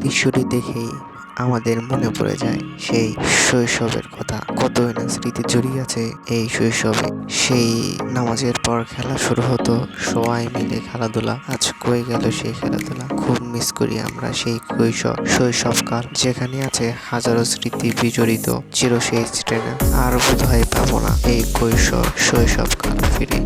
দৃশ্যটি দেখেই আমাদের মনে পড়ে যায় সেই শৈশবের কথা। কতই না স্মৃতি জড়িয়ে আছে এই শৈশবে। সেই নামাজের পর খেলা শুরু হতো, সবাই মিলে খেলাধুলা। আজ কই গেল সেই খেলাধুলা? খুব মিস করি আমরা সেই কৈশোর, শৈশবকাল যেখানে আছে হাজারো স্মৃতি বিজড়িত। চিরশেষ ট্রেনে আর বোধ হয় পাবো না এই কৈশোর, শৈশবকাল ফিরে।